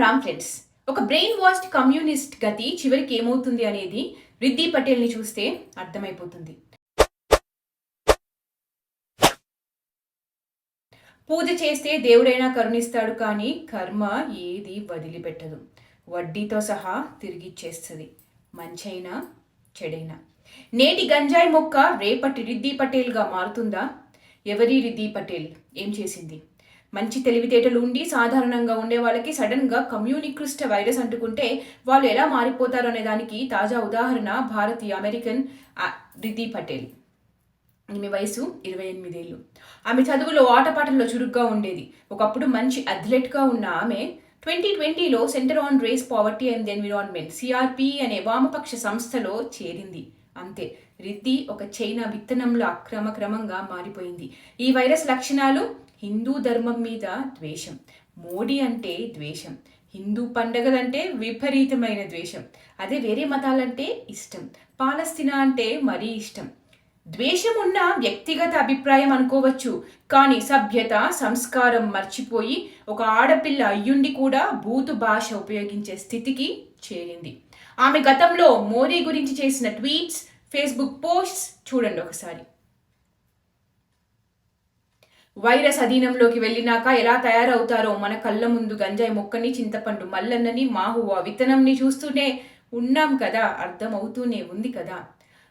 Ram friends ఒక brain washed communist గతి చివరికి ఏమవుతుంది అనేది రిద్ధి పటేల్ని చూస్తే అర్థమైపోతుంది. పూజ చేస్తే దేవుడైనా కరుణిస్తాడు కానీ కర్మ ఏది వదిలిపెట్టదు. వడ్డీతో సహా తిరిగిచ్చేస్తుంది. మంచైనా చెడైనా. నేటి గంజాయి మొక్క రేపటి రిద్దీ పటేల్గా మారుతుందా? ఎవరి రిద్దీ పటేల్? ఏం చేసింది? మంచి తెలివితేటలు ఉండి సాధారణంగా ఉండే వాళ్ళకి సడన్గా కమ్యూనిక్రిస్ట్ వైరస్ అంటుకుంటే వాళ్ళు ఎలా మారిపోతారు అనే దానికి తాజా ఉదాహరణ భారతీయ అమెరికన్ రితి పటేల్. ఈమె వయసు ఇరవై ఎనిమిదేళ్ళు. ఆమె చదువులో ఆటపాటల్లో చురుగ్గా ఉండేది. ఒకప్పుడు మంచి అథ్లెట్గా ఉన్న ఆమె ట్వంటీ ట్వంటీలో center on race poverty and environment CRP అనే వామపక్ష సంస్థలో చేరింది. అంతే రిద్ది ఒక చైనా విత్తనంలో అక్రమ క్రమంగా మారిపోయింది. ఈ వైరస్ లక్షణాలు హిందూ ధర్మం మీద ద్వేషం. మోడీ అంటే ద్వేషం. హిందూ పండగలంటే విపరీతమైన ద్వేషం. అదే వేరే మతాలంటే ఇష్టం. పాలస్తీనా అంటే మరీ ఇష్టం. ద్వేషం ఉన్న వ్యక్తిగత అభిప్రాయం అనుకోవచ్చు. కానీ సభ్యత సంస్కారం మర్చిపోయి ఒక ఆడపిల్ల అయ్యుండి కూడా బూతు భాష ఉపయోగించే స్థితికి చేరింది. ఆమె గతంలో మోడీ గురించి చేసిన ట్వీట్స్ ఫేస్బుక్ పోస్ట్స్ చూడండి ఒకసారి. వైరస్ అధీనంలోకి వెళ్ళినాక ఎలా తయారవుతారో మన కళ్ళ ముందు గంజాయి మొక్కని చింతపండు మల్లన్నని మాహువా విత్తనంని చూస్తూనే ఉన్నాం కదా అర్థమవుతూనే ఉంది కదా.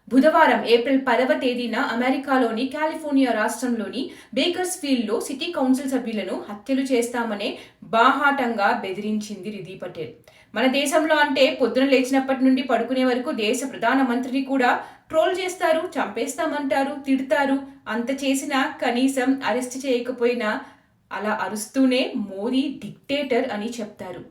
బుధవారం ఏప్రిల్ పదవ తేదీన అమెరికాలోని కాలిఫోర్నియా రాష్ట్రంలోని బేకర్స్ ఫీల్డ్లో సిటీ కౌన్సిల్ సభ్యులను హత్యలు చేస్తామనే బాహాటంగా బెదిరించింది రిధి పటేల్. మన దేశంలో అంటే పొద్దున లేచినప్పటి నుండి పడుకునే వరకు దేశ ప్రధానమంత్రిని కూడా ట్రోల్ చేస్తారు చంపేస్తామంటారు తిడతారు అంత చేసినా కనీసం అరెస్ట్ చేయకపోయినా అలా అరుస్తూనే మోదీ డిక్టేటర్ అని చెప్తారు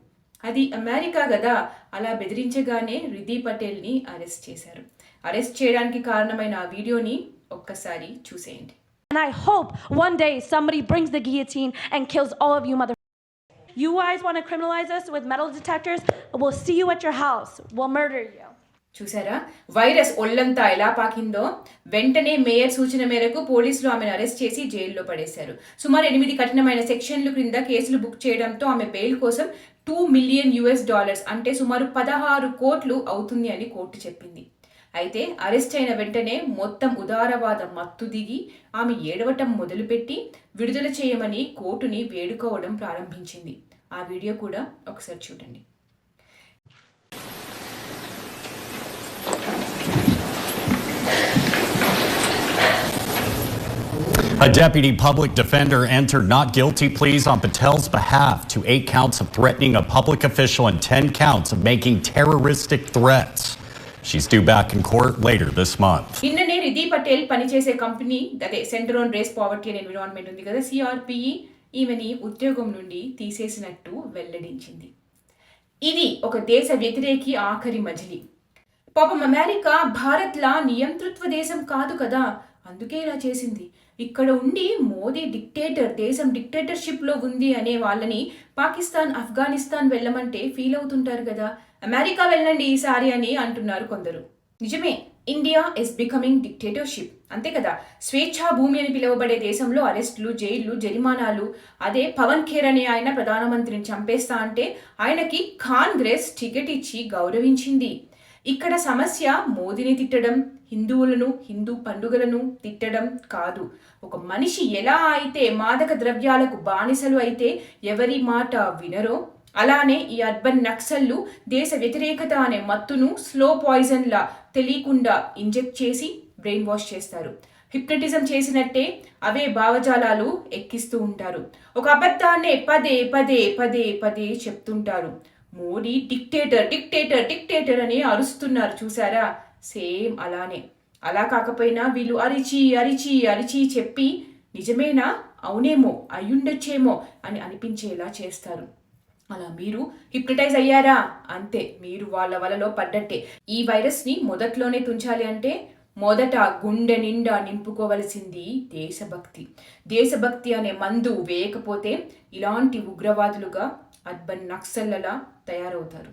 అది అమెరికా కదా అలా బెదిరించగానే రిధి పటేల్ని అరెస్ట్ చేశారు అరెస్ట్ చేయడానికి కారణమైన ఆ వీడియోని ఒక్కసారి చూసేయండి And I hope one day somebody brings the guillotine and kills all of you mother. You guys want to criminalize us with metal detectors? We'll see you at your house. We'll murder you. చూసారా virus ఒళ్ళంతా ఎలా పాకిందో వెంటనే mayor సూచన మేరకు పోలీసులు ఆమెను arrest చేసి జైల్లో పడేశారు. సుమారు ఎనిమిది కఠినమైన సెక్షన్లు క్రింద కేసులు బుక్ చేయడంతో ఆమె బెయిల్ కోసం టూ మిలియన్ యుఎస్ డాలర్స్ అంటే సుమారు పదహారు కోట్లు అవుతుంది అని కోర్టు చెప్పింది. అయితే అరెస్ట్ అయిన వెంటనే మొత్తం ఉదారవాద మత్తు దిగి ఆమె ఏడవటం మొదలుపెట్టి విడుదల చేయమని కోర్టుని వేడుకోవడం ప్రారంభించింది. ఆ వీడియో కూడా ఒకసారి చూడండి. A deputy public defender entered not guilty pleas on Patel's behalf to eight counts of threatening a public official and 10 counts of making terroristic threats. She's due back in court later this month. నిన్ననే రిధి పటేల్ పనిచేసే company అదే center on race poverty and environment ఉంది కదా సిఆర్పిఈ ఈమెని ఉద్యోగం నుండి తీసేసినట్టు వెల్లడించింది ఇది ఒక దేశ వ్యతిరేకి ఆఖరి మజిలి పాపం అమెరికా భారత్లా నియంతృత్వ దేశం కాదు కదా అందుకే ఇలా చేసింది ఇక్కడ ఉండి మోదీ డిక్టేటర్ దేశం డిక్టేటర్షిప్లో ఉంది అనే వాళ్ళని పాకిస్తాన్ ఆఫ్ఘనిస్తాన్ వెళ్ళమంటే ఫీల్ అవుతుంటారు కదా. అమెరికా వెళ్ళండి ఈసారి అని అంటున్నారు కొందరు. నిజమే ఇండియా ఇస్ బికమింగ్ డిక్టేటర్షిప్ అంతే కదా స్వేచ్ఛా భూమి అని పిలువబడే దేశంలో అరెస్టులు జైళ్ళు జరిమానాలు అదే పవన్ ఖేర్ అనే ఆయన ప్రధానమంత్రిని చంపేస్తా అంటే ఆయనకి కాంగ్రెస్ టికెట్ ఇచ్చి గౌరవించింది. ఇక్కడ సమస్య మోదీని తిట్టడం హిందువులను హిందూ పండుగలను తిట్టడం కాదు. ఒక మనిషి ఎలా అయితే మాదక ద్రవ్యాలకు బానిసలు అయితే ఎవరి మాట వినరో అలానే ఈ అర్బన్ నక్సల్లు దేశ వ్యతిరేకత అనే మత్తును స్లో పాయిజన్లా తెలియకుండా ఇంజెక్ట్ చేసి బ్రెయిన్ వాష్ చేస్తారు. హిప్నటిజం చేసినట్టే అవే భావజాలాలు ఎక్కిస్తూ ఉంటారు. ఒక అబద్ధాన్నే పదే పదే పదే పదే చెప్తుంటారు. మోడీ డిక్టేటర్ డిక్టేటర్ డిక్టేటర్ అని అరుస్తున్నారు చూసారా సేమ్ అలానే. అలా కాకపోయినా వీళ్ళు అరిచి అరిచి అరిచి చెప్పి నిజమేనా? అవునేమో అయ్యుండొచ్చేమో అని అనిపించేలా చేస్తారు. అలా మీరు హిప్నటైజ్ అయ్యారా? అంతే మీరు వాళ్ళ వలలో పడ్డట్టే. ఈ వైరస్ని మొదట్లోనే తుంచాలి అంటే మొదట గుండె నిండా నింపుకోవలసింది దేశభక్తి. దేశభక్తి అనే మందు వేయకపోతే ఇలాంటి ఉగ్రవాదులుగా అర్బన్ నక్సల్లలా తయారవుతారు.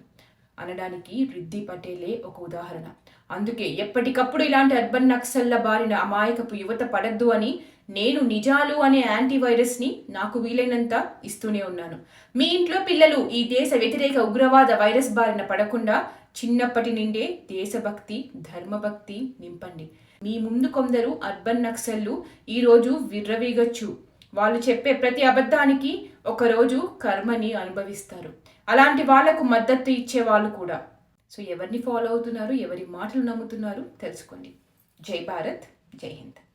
అనడానికి రిద్ది పటేలే ఒక ఉదాహరణ. అందుకే ఎప్పటికప్పుడు ఇలాంటి అర్బన్ నక్సల్ల బారిన అమాయకపు యువత పడద్దు అని నేను నిజాలు అనే యాంటీవైరస్ని నాకు వీలైనంత ఇస్తూనే ఉన్నాను. మీ ఇంట్లో పిల్లలు ఈ దేశ వ్యతిరేక ఉగ్రవాద వైరస్ బారిన పడకుండా చిన్నప్పటి నుండే దేశభక్తి ధర్మభక్తి నింపండి. మీ ముందు కొందరు అర్బన్ నక్సల్లు ఈరోజు విర్రవీగచ్చు. వాళ్ళు చెప్పే ప్రతి అబద్ధానికి ఒకరోజు కర్మని అనుభవిస్తారు. అలాంటి వాళ్ళకు మద్దతు ఇచ్చే వాళ్ళు కూడా. సో ఎవరిని ఫాలో అవుతున్నారు ఎవరి మాటలు నమ్ముతున్నారు తెలుసుకోండి. జై భారత్ జై హింద్.